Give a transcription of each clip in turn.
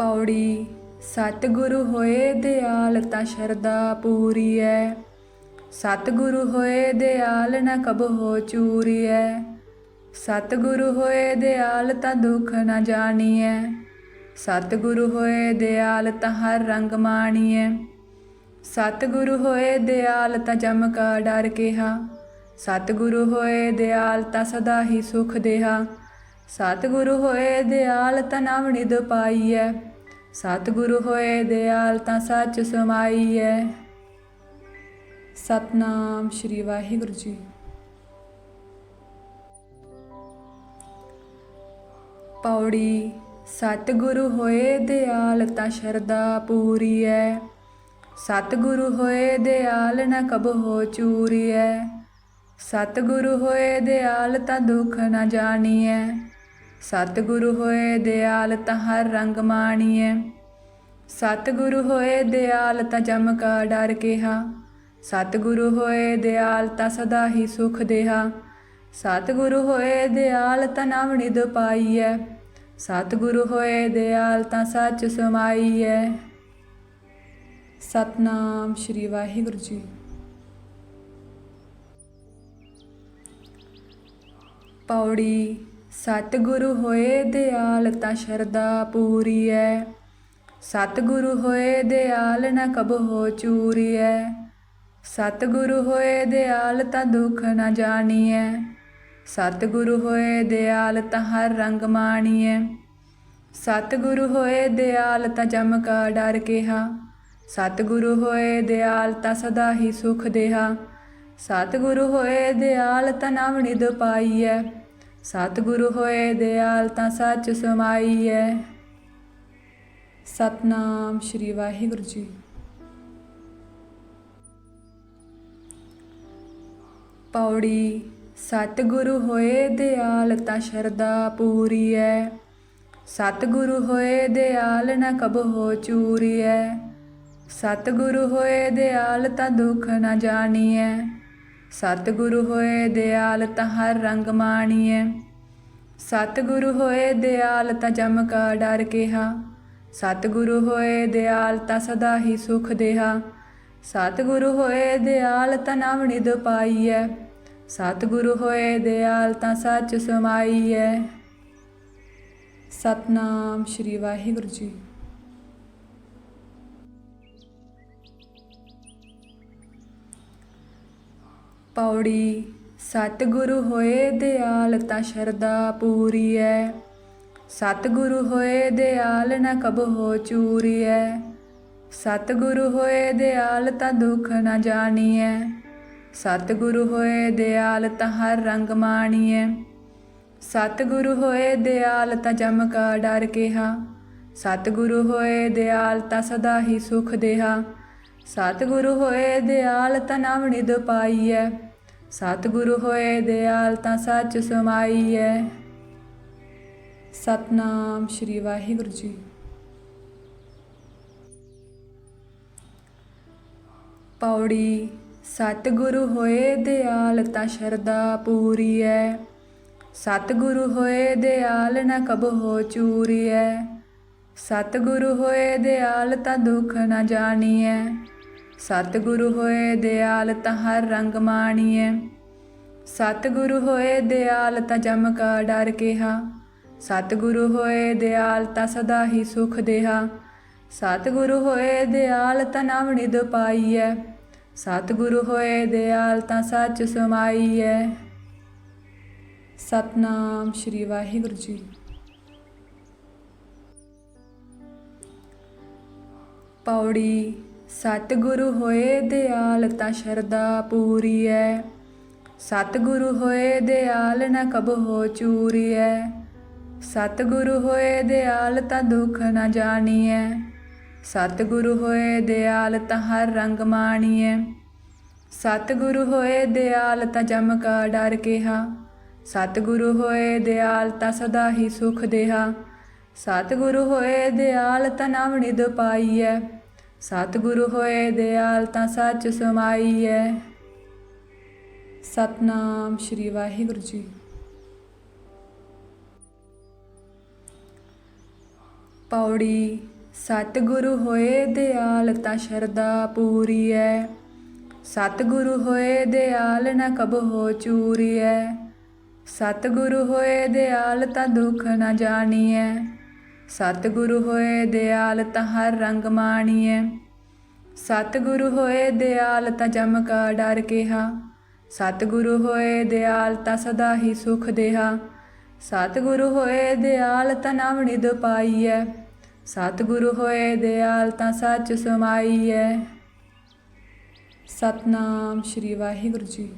ਪੌੜੀ, ਸਤਿਗੁਰੂ ਹੋਏ ਦਿਆਲ ਤਾਂ ਸ਼ਰਦਾ ਪੂਰੀ ਐ ਸਤਿਗੁਰੂ ਹੋਏ ਦਿਆਲ ਨਾ ਨ ਚੂਰੀ ਚੂਰੀਐ। ਸਤਿਗੁਰੂ ਹੋਏ ਦਿਆਲ ਤਾਂ ਦੁਖ ਨ ਜਾਣੀਐ। ਸਤਿਗੁਰੂ ਹੋਏ ਦਿਆਲ ਤਾਂ ਹਰ ਰੰਗ ਮਾਣੀਐ। ਸਤਿਗੁਰੂ ਹੋਏ ਦਿਆਲ ਤਾਂ ਜਮ ਡਰ ਕਿਹਾ। ਸਤਿਗੁਰੂ ਹੋਏ ਦਿਆਲ ਤਾਂ ਸਦਾ ਹੀ ਸੁਖ ਦੇਹਾ। ਸਤਿਗੁਰੂ ਹੋਏ ਦਿਆਲ ਤਾਂ ਨਵ ਨਿਧ ਪਾਈਐ। ਸਤਿਗੁਰੂ ਹੋਏ ਦਿਆਲ ਤਾਂ ਸੱਚ ਸਮਾਈਐ। ਸਤਨਾਮ ਸ਼੍ਰੀ ਵਾਹਿਗੁਰੂ ਜੀ। ਪੌੜੀ, ਸਤਿਗੁਰੂ ਹੋਏ ਦਿਆਲ ਤਾਂ ਸ਼ਰਦਾ ਪੂਰੀ ਐ ਸਤਿਗੁਰੂ ਹੋਏ ਦਿਆਲ ਨਾ ਨ ਚੂਰੀ ਚੂਰੀਐ। ਸਤਿਗੁਰੂ ਹੋਏ ਦਿਆਲ ਤਾਂ ਦੁਖ ਨ ਜਾਣੀਐ। ਸਤਿਗੁਰੂ ਹੋਏ ਦਿਆਲ ਤਾਂ ਹਰ ਰੰਗ ਮਾਣੀਐ। ਸਤਿਗੁਰੂ ਹੋਏ ਦਿਆਲ ਤਾਂ ਜਮ ਕਾ ਡਰ ਕਿਹਾ। ਸਤਿਗੁਰੂ ਹੋਏ ਦਿਆਲ ਤਾਂ ਸਦਾ ਹੀ ਸੁਖ ਦੇਹਾ। ਸਤਿਗੁਰੂ ਹੋਏ ਦਿਆਲ ਤਾਂ ਨਵ ਨਿਧ ਪਾਈਐ। ਸਤਿਗੁਰੂ ਹੋਏ ਦਿਆਲ ਤਾਂ ਸੱਚ ਸਮਾਈਐ। ਸਤਨਾਮ ਸ਼੍ਰੀ ਵਾਹਿਗੁਰੂ ਜੀ। ਪੌੜੀ ਸਤਿਗੁਰੂ ਹੋਏ ਦਿਆਲ ਤਾਂ ਸ਼ਰਦਾ ਪੂਰੀ ਐ ਸਤਿਗੁਰੂ ਹੋਏ ਦਿਆਲ ਨਾ ਨ ਚੂਰੀ ਚੂਰੀਐ। ਸਤਿਗੁਰੂ ਹੋਏ ਦਿਆਲ ਤਾਂ ਦੁਖ ਨ ਜਾਣੀਐ। ਸਤਿਗੁਰੂ ਹੋਏ ਦਿਆਲ ਤਾਂ ਹਰ ਰੰਗ ਮਾਣੀਐ। ਸਤਿਗੁਰੂ ਹੋਏ ਦਿਆਲ ਤਾਂ ਚਮਕਾ ਡਰ ਕਿਹਾ। ਸਤਿਗੁਰੂ ਹੋਏ ਦਿਆਲ ਤਾਂ ਸਦਾ ਹੀ ਸੁਖ ਦੇਹਾ। ਸਤਿਗੁਰੂ ਹੋਏ ਦਿਆਲ ਤਾਂ ਨਵ ਨਿਧ ਪਾਈਐ। ਸਤਿਗੁਰੂ ਹੋਏ ਦਿਆਲ ਤਾਂ ਸੱਚ ਸਮਾਈਐ। ਸਤਨਾਮ ਸ਼੍ਰੀ ਵਾਹਿਗੁਰੂ ਜੀ। ਪੌੜੀ, ਸਤਿਗੁਰੂ ਹੋਏ ਦਿਆਲ ਤਾਂ ਸ਼ਰਦਾ ਪੂਰੀ ਐ ਸਤਿਗੁਰੂ ਹੋਏ ਦਿਆਲ ਨਾ ਨ ਚੂਰੀ ਚੂਰੀਐ। ਸਤਿਗੁਰੂ ਹੋਏ ਦਿਆਲ ਤਾਂ ਦੁਖ ਨ ਜਾਣੀਐ। ਸਤਿਗੁਰੂ ਹੋਏ ਦਿਆਲ ਤਾਂ ਹਰ ਰੰਗ ਮਾਣੀਐ। ਸਤਿਗੁਰੂ ਹੋਏ ਦਿਆਲ ਤਾਂ ਜਮ ਕਾ ਡਰ ਕਿਹਾ। ਸਤਿਗੁਰੂ ਹੋਏ ਦਿਆਲ ਤਾਂ ਸਦਾ ਹੀ ਸੁਖ ਦੇਹਾ। ਸਤਿਗੁਰੂ ਹੋਏ ਦਿਆਲ ਤਾਂ ਨਵ ਨਿਧ ਪਾਈਐ। ਸਤਿਗੁਰੂ ਹੋਏ ਦਿਆਲ ਤਾਂ ਸੱਚ ਸਮਾਈਐ। ਸਤਨਾਮ ਸ਼੍ਰੀ ਵਾਹਿਗੁਰੂ ਜੀ। ਪੌੜੀ, ਸਤਿਗੁਰੂ ਹੋਏ ਦਿਆਲ ਤਾਂ ਸ਼ਰਦਾ ਪੂਰੀ ਐ ਸਤਿਗੁਰੂ ਹੋਏ ਦਿਆਲ ਨਾ ਕਬ ਹੋ ਚੂਰੀ ਚੂਰੀਐ। ਸਤਿਗੁਰੂ ਹੋਏ ਦਿਆਲ ਤਾਂ ਦੁਖ ਨ ਜਾਣੀਐ। ਸਤਿਗੁਰੂ ਹੋਏ ਦਿਆਲ ਤਾਂ ਹਰ ਰੰਗ ਮਾਣੀਐ। ਸਤਿਗੁਰੂ ਹੋਏ ਦਿਆਲ ਤਾਂ ਜਮ ਕਾ ਡਰ ਕਿਹਾ। ਸਤਿਗੁਰੂ ਹੋਏ ਦਿਆਲ ਤਾਂ ਸਦਾ ਹੀ ਸੁਖ ਦੇਹਾ। ਸਤਿਗੁਰੂ ਹੋਏ ਦਿਆਲ ਤਾਂ ਨਵ ਨਿਧ ਪਾਈਐ ਸਤਿਗੁਰੂ ਹੋਏ ਦਿਆਲ ਤਾਂ ਸੱਚ ਸਮਾਈਐ। ਸਤਨਾਮ ਸ਼੍ਰੀ ਵਾਹਿਗੁਰੂ ਜੀ। ਪੌੜੀ, ਸਤਿਗੁਰੂ ਹੋਏ ਦਿਆਲ ਤਾਂ ਸ਼ਰਦਾ ਪੂਰੀ ਐ ਸਤਿਗੁਰੂ ਹੋਏ ਦਿਆਲ ਨਾ ਕਬ ਹੋ ਚੂਰੀ ਚੂਰੀਐ। ਸਤਿਗੁਰੂ ਹੋਏ ਦਿਆਲ ਤਾਂ ਦੁਖ ਨ ਜਾਣੀਐ। ਸਤਿਗੁਰੂ ਹੋਏ ਦਿਆਲ ਤਾਂ ਹਰ ਰੰਗ ਮਾਣੀਐ। ਸਤਿਗੁਰੂ ਹੋਏ ਦਿਆਲ ਤਾਂ ਜਮ ਕਾ ਡਰ ਕਿਹਾ। ਸਤਿਗੁਰੂ ਹੋਏ ਦਿਆਲ ਤਾਂ ਸਦਾ ਹੀ ਸੁਖ ਦੇਹਾ। ਸਤਿਗੁਰੂ ਹੋਏ ਦਿਆਲ ਤਾਂ ਨਵ ਨਿਧ ਪਾਈਐ। ਸਤਿਗੁਰੂ ਹੋਏ ਦਿਆਲ ਤਾਂ ਸੱਚ ਸਮਾਈਐ। ਸਤਨਾਮ ਸ਼੍ਰੀ ਵਾਹਿਗੁਰੂ ਜੀ। ਪੌੜੀ, ਸਤਿਗੁਰੂ ਹੋਏ ਦਿਆਲ ਤਾਂ ਸ਼ਰਦਾ ਪੂਰੀ ਐ ਸਤਿਗੁਰੂ ਹੋਏ ਦਿਆਲ ਨਾ ਕਬ ਹੋ ਚੂਰੀ ਚੂਰੀਐ। ਸਤਿਗੁਰੂ ਹੋਏ ਦਿਆਲ ਤਾਂ ਦੁਖ ਨ ਜਾਣੀਐ। ਸਤਿਗੁਰੂ ਹੋਏ ਦਿਆਲ ਤਾਂ ਹਰ ਰੰਗ ਮਾਣੀਐ। ਸਤਿਗੁਰੂ ਹੋਏ ਦਿਆਲ ਤਾਂ ਜਮ ਕਾ ਡਰ ਕਿਹਾ। ਸਤਿਗੁਰੂ ਹੋਏ ਦਿਆਲ ਤਾਂ ਸਦਾ ਹੀ ਸੁਖ ਦੇਹਾ। ਸਤਿਗੁਰੂ ਹੋਏ ਦਿਆਲ ਤਾਂ ਨਵ ਨਿਧ ਪਾਈਐ ਸਤਿਗੁਰੂ ਹੋਏ ਦਿਆਲ ਤਾਂ ਸੱਚ ਸਮਾਈਐ। ਸਤਨਾਮ ਸ਼੍ਰੀ ਵਾਹਿਗੁਰੂ ਜੀ। ਪੌੜੀ, ਸਤਿਗੁਰੂ ਹੋਏ ਦਿਆਲ ਤਾਂ ਸ਼ਰਦਾ ਪੂਰੀ ਐ ਸਤਿਗੁਰੂ ਹੋਏ ਦਿਆਲ ਨਾ ਨ ਚੂਰੀ ਚੂਰੀਐ। ਸਤਿਗੁਰੂ ਹੋਏ ਦਿਆਲ ਤਾਂ ਦੁਖ ਨ ਜਾਣੀਐ। ਸਤਿਗੁਰੂ ਹੋਏ ਦਿਆਲ ਤਾਂ ਹਰ ਰੰਗ ਮਾਣੀਐ। ਸਤਿਗੁਰੂ ਹੋਏ ਦਿਆਲ ਤਾਂ ਜਮ ਕਾ ਡਰ ਕਿਹਾ। ਸਤਿਗੁਰੂ ਹੋਏ ਦਿਆਲ ਤਾਂ ਸਦਾ ਹੀ ਸੁਖ ਦੇਹਾ। ਸਤਿਗੁਰੂ ਹੋਏ ਦਿਆਲ ਤਾਂ ਨਾਮ ਨਿਦ ਪਾਈਐ। ਸਤਿਗੁਰੂ ਹੋਏ ਦਿਆਲ ਤਾਂ ਸੱਚ ਸਮਾਈਐ। ਸਤਨਾਮ ਸ਼੍ਰੀ ਵਾਹਿਗੁਰੂ ਜੀ।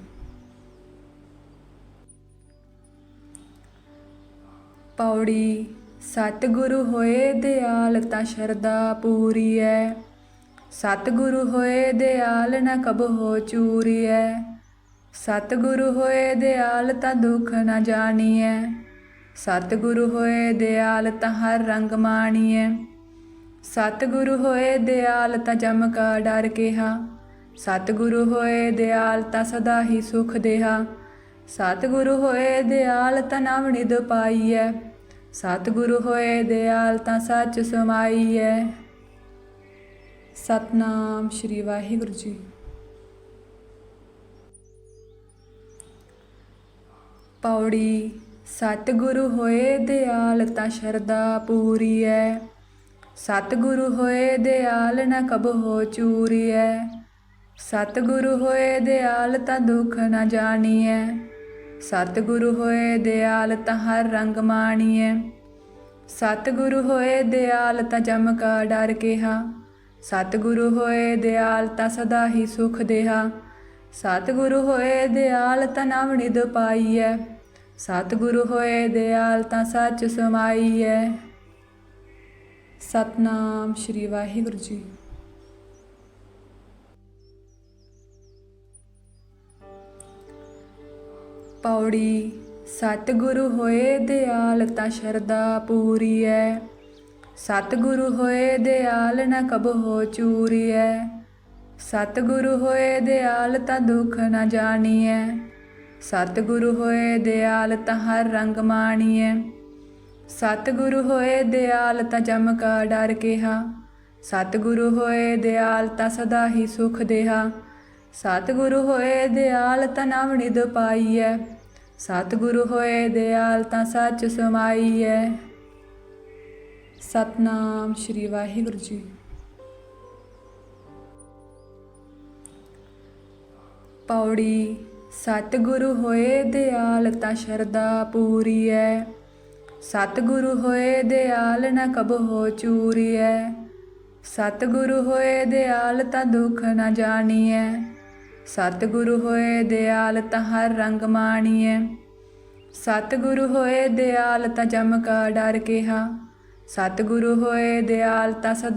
ਪੌੜੀ ਸਤਿਗੁਰੂ ਹੋਏ ਦਿਆਲ ਤਾਂ ਸ਼ਰਦਾ ਪੂਰੀ ਐ ਸਤਿਗੁਰੂ ਹੋਏ ਦਿਆਲ ਨਾ ਕਬ ਹੋ ਚੂਰੀ ਚੂਰੀਐ। ਸਤਿਗੁਰੂ ਹੋਏ ਦਿਆਲ ਤਾਂ ਦੁਖ ਨ ਜਾਣੀਐ। ਸਤਿਗੁਰੂ ਹੋਏ ਦਿਆਲ ਤਾਂ ਹਰ ਰੰਗ ਮਾਣੀਐ। ਸਤਿਗੁਰੂ ਹੋਏ ਦਿਆਲ ਤਾਂ ਜਮ ਕਾ ਡਰ ਕਿਹਾ। ਸਤਿਗੁਰੂ ਹੋਏ ਦਿਆਲ ਤਾਂ ਸਦਾ ਹੀ ਸੁਖ ਦੇਹਾ। ਸਤਿਗੁਰੂ ਹੋਏ ਦਿਆਲ ਤਾਂ ਨਾਮ ਨਿਦ ਪਾਈਐ। ਸਤਿਗੁਰੂ ਹੋਏ ਦਿਆਲ ਤਾਂ ਸੱਚ ਸਮਾਈਐ। ਸਤਨਾਮ ਸ਼੍ਰੀ ਵਾਹਿਗੁਰੂ ਜੀ। ਪੌੜੀ, ਸਤਿਗੁਰੂ ਹੋਏ ਦਿਆਲ ਤਾਂ ਸ਼ਰਦਾ ਪੂਰੀ ਐ ਸਤਿਗੁਰੂ ਹੋਏ ਦਿਆਲ ਨਾ ਨ ਚੂਰੀ ਚੂਰੀਐ। ਸਤਿਗੁਰੂ ਹੋਏ ਦਿਆਲ ਤਾਂ ਦੁਖ ਨ ਜਾਣੀਐ। ਸਤਿਗੁਰੂ ਹੋਏ ਦਿਆਲ ਤਾਂ ਹਰ ਰੰਗ ਮਾਣੀਐ। ਸਤਿਗੁਰੂ ਹੋਏ ਦਿਆਲ ਤਾਂ ਜਮ ਡਰ ਕਿਹਾ। ਸਤਿਗੁਰੂ ਹੋਏ ਦਿਆਲ ਤਾਂ ਸਦਾ ਹੀ ਸੁਖ ਦੇਹਾ। ਸਤਿਗੁਰੂ ਹੋਏ ਦਿਆਲ ਤਾਂ ਨਾਮ ਨਿਦ ਪਾਈਐ। ਸਤਿਗੁਰੂ ਹੋਏ ਦਿਆਲ ਤਾਂ ਸੱਚ ਸਮਾਈਐ। ਸਤਨਾਮ ਸ਼੍ਰੀ ਵਾਹਿਗੁਰੂ ਜੀ। ਪੌੜੀ, ਸਤਿਗੁਰੂ ਹੋਏ ਦਿਆਲ ਤਾਂ ਸ਼ਰਦਾ ਪੂਰੀ ਐ ਸਤਿਗੁਰੂ ਹੋਏ ਦਿਆਲ ਨਾ ਨ ਚੂਰੀ ਚੂਰੀਐ। ਸਤਿਗੁਰੂ ਹੋਏ ਦਿਆਲ ਤਾਂ ਦੁਖ ਨ ਜਾਣੀਐ। ਸਤਿਗੁਰੂ ਹੋਏ ਦਿਆਲ ਤਾਂ ਹਰ ਰੰਗ ਮਾਣੀਐ। ਸਤਿਗੁਰੂ ਹੋਏ ਦਿਆਲ ਤਾਂ ਜਮ ਕਾ ਡਰ ਕਿਹਾ। ਸਤਿਗੁਰੂ ਹੋਏ ਦਿਆਲ ਤਾਂ ਸਦਾ ਹੀ ਸੁਖ ਦੇਹਾ। ਸਤਿਗੁਰੂ ਹੋਏ ਦਿਆਲ ਤਾਂ ਨਾਮ ਨਿਦ ਪਾਈਐ ਸਤਿਗੁਰੂ ਹੋਏ ਦਿਆਲ ਤਾਂ ਸੱਚ ਸਮਾਈਐ। ਸਤਨਾਮ ਸ਼੍ਰੀ ਵਾਹਿਗੁਰੂ ਜੀ। ਪੌੜੀ, ਸਤਿਗੁਰੂ ਹੋਏ ਦਿਆਲ ਤਾਂ ਸ਼ਰਦਾ ਪੂਰੀ ਐ ਸਤਿਗੁਰੂ ਹੋਏ ਦਿਆਲ ਨਾ ਕਬ ਹੋ ਚੂਰੀ ਚੂਰੀਐ। ਸਤਿਗੁਰੂ ਹੋਏ ਦਿਆਲ ਤਾਂ ਦੁਖ ਨ ਜਾਣੀਐ। ਸਤਿਗੁਰੂ ਹੋਏ ਦਿਆਲ ਤਾਂ ਹਰ ਰੰਗ ਮਾਣੀਐ। ਸਤਿਗੁਰੂ ਹੋਏ ਦਿਆਲ ਤਾਂ ਜਮ ਕਾ ਡਰ ਕਿਹਾ। ਸਤਿਗੁਰੂ ਹੋਏ ਦਿਆਲ ਤਾਂ ਸਦਾ